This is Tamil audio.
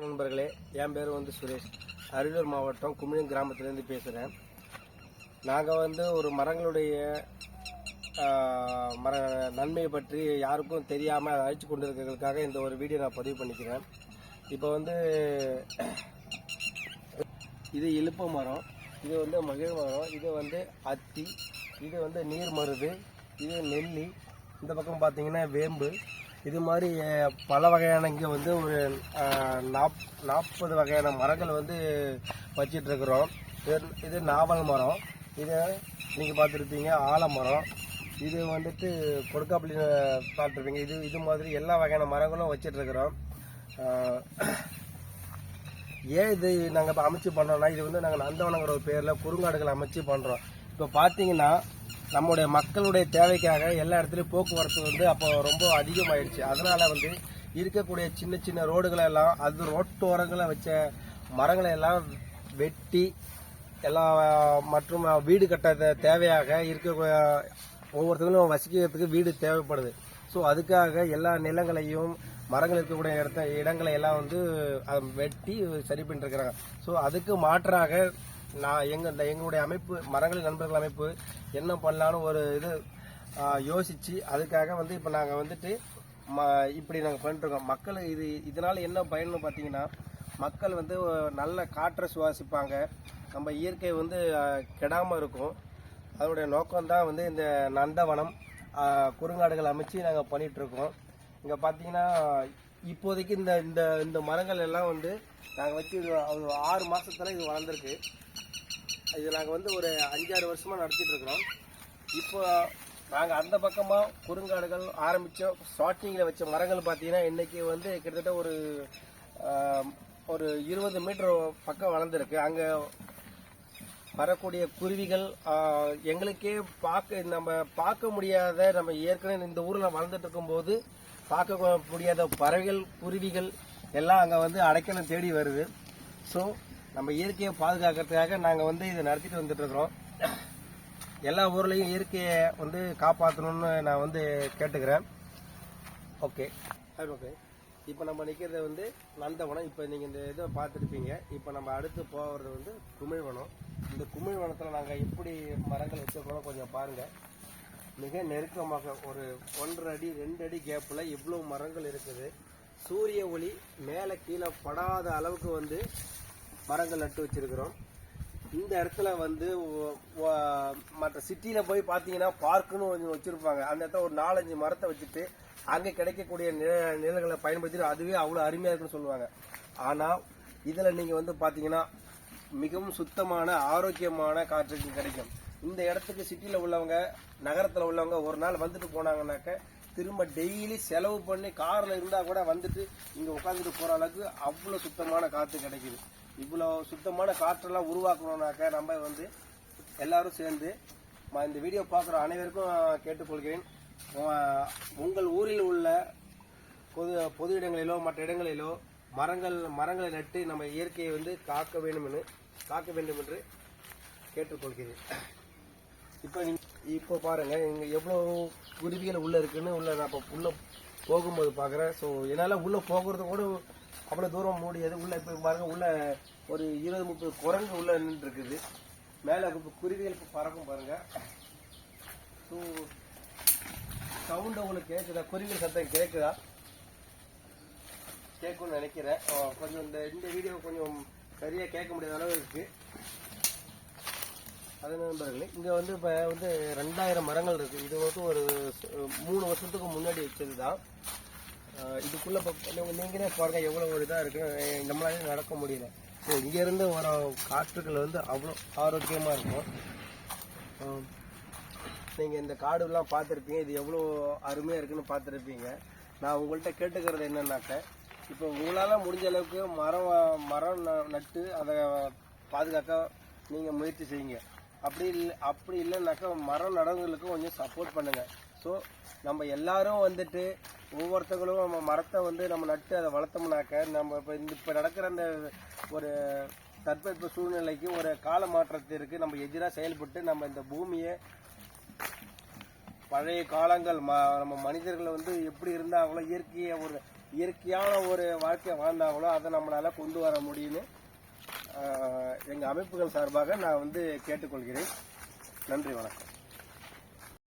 நண்பர்களே என் பேர் வந்து சுரேஷ். அரியலூர் மாவட்டம் குமிழம் கிராமத்துலேருந்து பேசுகிறேன் நாங்கள் வந்து ஒரு மரங்களுடைய மர நன்மையை பற்றி யாருக்கும் தெரியாமல் அதை அழிச்சு கொண்டு இருக்கிறதுக்காக இந்த ஒரு வீடியோ நான் பதிவு பண்ணிக்கிறேன். இப்போ வந்து இது இலுப்ப மரம் இது வந்து மகிழ் மரம் இது வந்து அத்தி இது வந்து நீர் மருது இது நெல்லி. இந்த பக்கம் பார்த்தீங்கன்னா வேம்பு இது மாதிரி பல வகையான இங்கே வந்து ஒரு நாப் நாற்பது வகையான மரங்கள் வந்து வச்சிட்ருக்குறோம். இது இது நாவல் மரம். இது நீங்கள் பார்த்துருப்பீங்க ஆலமரம். இது வந்துட்டு கொடுக்காப்புளி பார்த்துருப்பீங்க இது இது மாதிரி எல்லா வகையான மரங்களும் வச்சிட்ருக்குறோம். ஏன் இது நாங்கள் இப்போ அமைச்சு பண்ணுறோன்னா இது வந்து நாங்கள் நந்தவனங்கிற ஒரு பேரில் குறுங்காடுகள் அமைச்சு பண்ணுறோம் இப்போ பார்த்தீங்கன்னா நம்முடைய மக்களுடைய தேவைக்காக எல்லா இடத்துலையும் போக்குவரத்து வந்து அப்போ ரொம்ப அதிகமாயிடுச்சு அதனால வந்து இருக்கக்கூடிய சின்ன சின்ன ரோடுகளை எல்லாம் அது ரோட்டோரங்களை வச்ச மரங்களை எல்லாம் வெட்டி எல்லா மற்றும் வீடு கட்ட தேவையாக இருக்க ஒவ்வொருத்தங்களும் வசிக்கிறதுக்கு வீடு தேவைப்படுது. ஸோ அதுக்காக எல்லா நிலங்களையும் மரங்கள் இருக்கக்கூடிய இடத்த இடங்களை எல்லாம் வந்து வெட்டி சரி பண்ணிட்டுருக்கிறாங்க ஸோ அதுக்கு மாற்றாக நான் எங்கள் இந்த எங்களுடைய அமைப்பு மரங்களின் நண்பர்கள் அமைப்பு என்ன பண்ணலான்னு ஒரு இது யோசித்து அதுக்காக வந்து இப்போ நாங்கள் வந்துட்டு ம இப்படி நாங்கள் பண்ணிட்டுருக்கோம். மக்கள் இது இதனால் என்ன பயன்னு பார்த்தீங்கன்னா மக்கள் வந்து நல்ல காற்றை சுவாசிப்பாங்க. நம்ம இயற்கை வந்து கெடாமல் இருக்கும். அதனுடைய நோக்கம்தான் வந்து இந்த நந்தவனம் குறுங்காடுகள் அமைச்சு நாங்கள் பண்ணிகிட்ருக்கோம் இங்கே பார்த்தீங்கன்னா இப்போதைக்கு இந்த இந்த இந்த மரங்கள் எல்லாம் வந்து நாங்கள் வச்சு இது ஒரு ஆறு மாதத்தில் இது வளர்ந்துருக்கு. இது நாங்கள் வந்து ஒரு அஞ்சாறு வருஷமாக நடத்திட்டு இருக்கிறோம். இப்போ நாங்கள் அந்த பக்கமாக குறுங்காடுகள் ஆரம்பித்தோம் ஸ்டார்டிங்கில் வச்ச மரங்கள் பார்த்தீங்கன்னா இன்றைக்கி வந்து கிட்டத்தட்ட ஒரு ஒரு இருபது மீட்டர் பக்கம் வளர்ந்துருக்கு. அங்கே வரக்கூடிய குருவிகள் எங்களுக்கே பார்க்க நம்ம பார்க்க முடியாத நம்ம ஏற்கனவே இந்த ஊரில் வளர்ந்துட்டு இருக்கும்போது பார்க்க முடியாத பறவைகள் குருவிகள் எல்லாம் அங்கே வந்து அடைக்கலம் தேடி வருது. ஸோ நம்ம இயற்கையை பாதுகாக்கிறதுக்காக நாங்கள் வந்து இதை நடத்திட்டு வந்துட்டு இருக்கிறோம். எல்லா ஊர்லேயும் இயற்கையை வந்து காப்பாற்றணும்னு நான் வந்து கேட்டுக்கிறேன். ஓகே. ஓகே இப்போ நம்ம நிற்கிறது வந்து நந்தவனம். இப்போ நீங்கள் இந்த இதை பார்த்துருப்பீங்க. இப்போ நம்ம அடுத்து போகிறது வந்து குமிழ்வனம். இந்த குமிழ்வனத்தில் நாங்கள் எப்படி மரங்கள் வச்சிருக்கோம் கொஞ்சம் பாருங்கள் மிக நெருக்கமாக ஒரு ஒன்றரை அடி ரெண்டு அடி கேப்பில் இவ்வளோ மரங்கள் இருக்குது. சூரிய ஒளி மேலே கீழே படாத அளவுக்கு வந்து மரங்கள் நட்டு வச்சிருக்கிறோம். இந்த இடத்துல வந்து மற்ற சிட்டியில் போய் பார்த்தீங்கன்னா பார்க்குன்னு கொஞ்சம் வச்சுருப்பாங்க. அந்த இடத்துல ஒரு நாலஞ்சு மரத்தை வச்சுட்டு அங்கே கிடைக்கக்கூடிய நில நிழல்களை பயன்படுத்தி அதுவே அவ்வளோ அருமையாக இருக்குன்னு சொல்லுவாங்க. ஆனால் இதில் நீங்கள் வந்து பார்த்தீங்கன்னா மிகவும் சுத்தமான ஆரோக்கியமான காற்று கிடைக்கும். இந்த இடத்துக்கு சிட்டியில் உள்ளவங்க நகரத்தில் உள்ளவங்க ஒரு நாள் வந்துட்டு போனாங்கன்னாக்க திரும்ப டெய்லி செலவு பண்ணி காரில் இருந்தால் கூட வந்துட்டு இங்கே உட்காந்துட்டு போகிற அளவுக்கு அவ்வளோ சுத்தமான காற்று கிடைக்குது. இவ்வளோ சுத்தமான காற்றெல்லாம் உருவாக்கணும்னாக்க நம்ம வந்து எல்லாரும் சேர்ந்து இந்த வீடியோ பார்க்குற அனைவருக்கும் கேட்டுக்கொள்கிறேன். உங்கள் ஊரில் உள்ள பொது பொது இடங்களிலோ மற்ற இடங்களிலோ மரங்கள் மரங்களை நட்டு நம்ம இயற்கையை வந்து காக்க வேண்டுமென்று காக்க வேண்டும் என்று கேட்டுக்கொள்கிறேன். இப்போ இப்போ பாருங்கள் இங்கே எவ்வளோ குருவிகள் உள்ளே இருக்குன்னு உள்ள நான் இப்போ உள்ளே போகும்போது பார்க்குறேன் ஸோ என்னால் உள்ளே போகிறது கூட அவ்வளோ தூரம் முடியாது. உள்ளே இப்போ பாருங்க உள்ளே ஒரு இருபது முப்பது குரங்கு உள்ளே நின்றுருக்குது. மேலே மேலே குருவிகள் இப்போ பறக்கும் பாருங்கள் ஸோ சவுண்டு உங்களுக்கு கேட்குதா குருவிகள் சத்தம் கேட்குதா கேட்கும்னு நினைக்கிறேன். கொஞ்சம் இந்த இந்த வீடியோ கொஞ்சம் சரியாக கேட்க முடியாத அளவு இருக்குது அது நண்பர்களே இங்கே வந்து இப்போ வந்து ரெண்டாயிரம் மரங்கள் இருக்குது இது வந்து ஒரு மூணு வருஷத்துக்கு முன்னாடி வச்சது தான் இதுக்குள்ளே இப்போ நீங்களே பாருங்கள் எவ்வளோ ஒரு இதாக இருக்கு. அஹ் நம்மளால நடக்க முடியல. ஸோ இங்கேருந்து வர காற்றுகள் வந்து அவ்வளோ ஆரோக்கியமாக இருக்கும். நீங்கள் இந்த காடுலாம் பார்த்துருப்பீங்க. இது எவ்வளோ அருமையாக இருக்குன்னு பார்த்துருப்பீங்க. நான் உங்கள்கிட்ட கேட்டுக்கிறது என்னன்னாக்க இப்போ உங்களால் முடிஞ்ச அளவுக்கு மரம் மரம் ந- நட்டு அதை பாதுகாக்க நீங்கள் முயற்சி செய்யுங்க. அப்படி இல்லை அப்படி இல்லைன்னாக்கா மரம் நடவுகளுக்கும் கொஞ்சம் சப்போர்ட் பண்ணுங்கள் ஸோ நம்ம எல்லாரும் வந்துட்டு ஒவ்வொருத்தங்களும் நம்ம மரத்தை வந்து நம்ம நட்டு அதை வளர்த்தோம்னாக்க நம்ம இப்போ இந்த இப்போ நடக்கிற அந்த ஒரு தட்பவெப்ப சூழ்நிலைக்கு ஒரு கால மாற்றத்திற்கு நம்ம எதிராக செயல்பட்டு நம்ம இந்த பூமியை பழைய காலங்கள் ம நம்ம மனிதர்கள் வந்து எப்படி இருந்தாங்களோ இயற்கையை ஒரு இயற்கையான ஒரு வாழ்க்கையை வாழ்ந்தாங்களோ அதை நம்மளால் கொண்டு வர முடியும்னு எங்கள் அமைப்புகள் சார்பாக நான் வந்து கேட்டுக்கொள்கிறேன். நன்றி வணக்கம்.